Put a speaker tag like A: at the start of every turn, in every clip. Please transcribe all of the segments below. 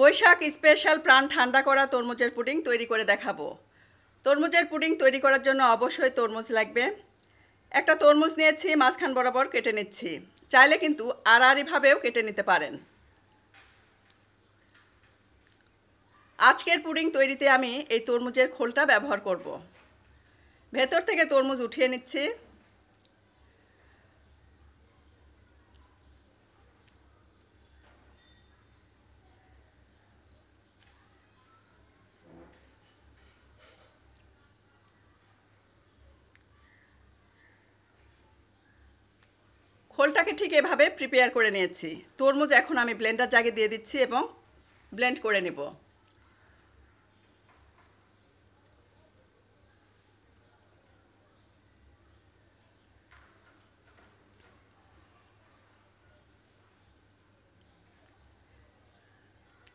A: Boishakh special প্রাণ ঠান্ডা করা তরমুজের পুডিং তৈরি করে দেখাবো। তরমুজের পুডিং তৈরি করার জন্য অবশ্যই তরমুজ লাগবে। একটা তরমুজ নিয়েছি, মাঝখান বরাবর কেটে নিচ্ছি। চাইলে কিন্তু আড়াআড়িভাবেও কেটে নিতে পারেন। আজকের পুডিং তৈরিতে আমি এই তরমুজের খোলটা ব্যবহার করব। ভেতর থেকে তরমুজ উঠিয়ে নিচ্ছি। খোলটাকে ঠিক এভাবে প্রিপেয়ার করে নিয়েছি। তরমুজ এখন আমি ব্লেন্ডার জাগে দিয়ে দিচ্ছি এবং ব্লেন্ড করে নেব।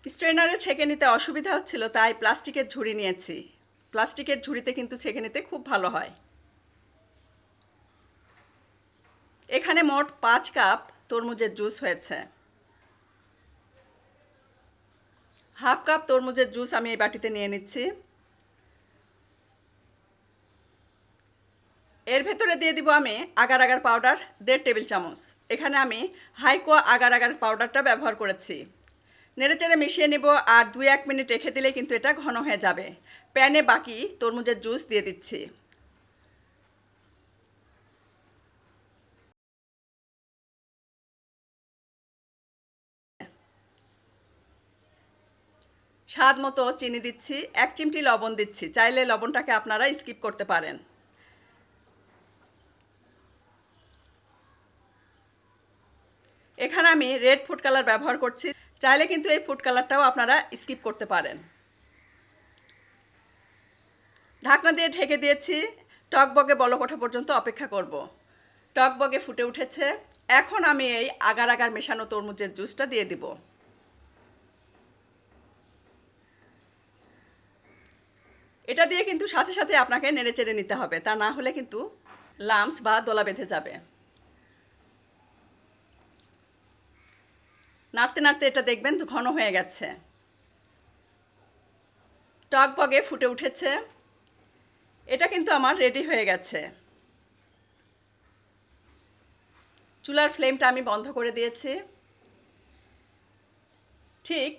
A: স্ট্রেনারে ছেঁকে নিতে অসুবিধা হচ্ছিল, তাই প্লাস্টিকের ঝুড়ি নিয়েছি। প্লাস্টিকের ঝুড়িতে কিন্তু ছেঁকে নিতে খুব ভালো হয়। এখানে মোট পাঁচ কাপ তরমুজের জুস হয়েছে। হাফ কাপ তরমুজের জুস আমি এই বাটিতে নিয়ে নিচ্ছি। এর ভেতরে দিয়ে দিব আমি আগার আগার পাউডার, দেড় টেবিল চামচ। এখানে আমি হাইকো আগার আগার পাউডারটা ব্যবহার করেছি। নেড়েচেড়ে মিশিয়ে নেব আর দুই এক মিনিট রেখে দিলে কিন্তু এটা ঘন হয়ে যাবে। প্যানে বাকি তরমুজের জুস দিয়ে দিচ্ছি। স্বাদ মতো চিনি দিচ্ছি, এক চিমটি লবণ দিচ্ছি। চাইলে লবণটাকে আপনারা স্কিপ করতে পারেন। এখানে আমি রেড ফুড কালার ব্যবহার করছি। চাইলে কিন্তু এই ফুড কালারটাও আপনারা স্কিপ করতে পারেন। ঢাকনা দিয়ে ঢেকে দিয়েছি। টকবগে বলক ওঠা পর্যন্ত অপেক্ষা করব। টকবগে ফুটে উঠেছে। এখন আমি এই আগার আগার মেশানো তরমুজের জুসটা দিয়ে দিব। এটা দিয়ে কিন্তু সাথে সাথে আপনাকে নেড়ে চেড়ে নিতে হবে। তা না হলে কিন্তু লামস বা দোলা বেঁধে যাবে। নাড়তে নাড়তে এটা দেখবেন ঘন হয়ে গেছে। টক বগে ফুটে উঠেছে। এটা কিন্তু আমার রেডি হয়ে গেছে। চুলার ফ্লেমটা আমি বন্ধ করে দিয়েছি। ঠিক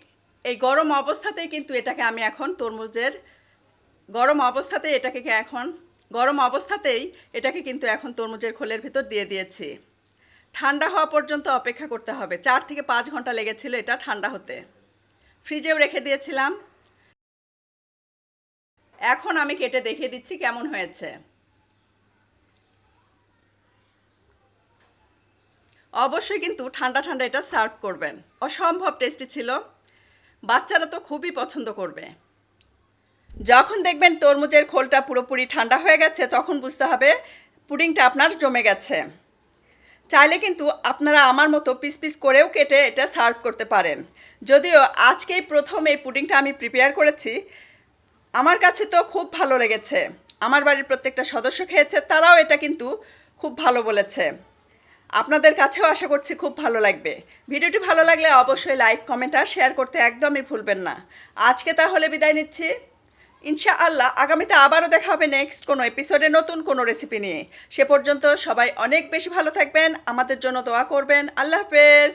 A: এই গরম অবস্থাতেই কিন্তু এটাকে আমি এখন তরমুজের গরম অবস্থাতেই এটাকে এখন? গরম অবস্থাতেই এটাকে কিন্তু এখন তরমুজের খোলের ভেতর দিয়ে দিয়েছি। ঠান্ডা হওয়া পর্যন্ত অপেক্ষা করতে হবে। চার থেকে পাঁচ ঘণ্টা লেগেছিল এটা ঠান্ডা হতে। ফ্রিজেও রেখে দিয়েছিলাম। এখন আমি কেটে দেখিয়ে দিচ্ছি কেমন হয়েছে। অবশ্যই কিন্তু ঠান্ডা ঠান্ডা এটা সার্ভ করবেন। অসম্ভব টেস্টি ছিল। বাচ্চারা তো খুবই পছন্দ করবে। যখন দেখবেন তরমুজের খোলটা পুরোপুরি ঠান্ডা হয়ে গেছে, তখন বুঝতে হবে পুডিংটা আপনার জমে গেছে। চাইলে কিন্তু আপনারা আমার মতো পিস পিস করেও কেটে এটা সার্ভ করতে পারেন। যদিও আজকেই প্রথম এই পুডিংটা আমি প্রিপেয়ার করেছি, আমার কাছে তো খুব ভালো লেগেছে। আমার বাড়ির প্রত্যেকটা সদস্য খেয়েছে, তারাও এটা কিন্তু খুব ভালো বলেছে। আপনাদের কাছেও আশা করছি খুব ভালো লাগবে। ভিডিওটি ভালো লাগলে অবশ্যই লাইক, কমেন্ট আর শেয়ার করতে একদমই ভুলবেন না। আজকে তাহলে বিদায় নিচ্ছি। ইনশাআল্লাহ আগামীতে আবারও দেখা হবে নেক্সট কোনো এপিসোডে নতুন কোনো রেসিপি নিয়ে। সে পর্যন্ত সবাই অনেক বেশি ভালো থাকবেন, আমাদের জন্য দোয়া করবেন। আল্লাহ হাফেজ।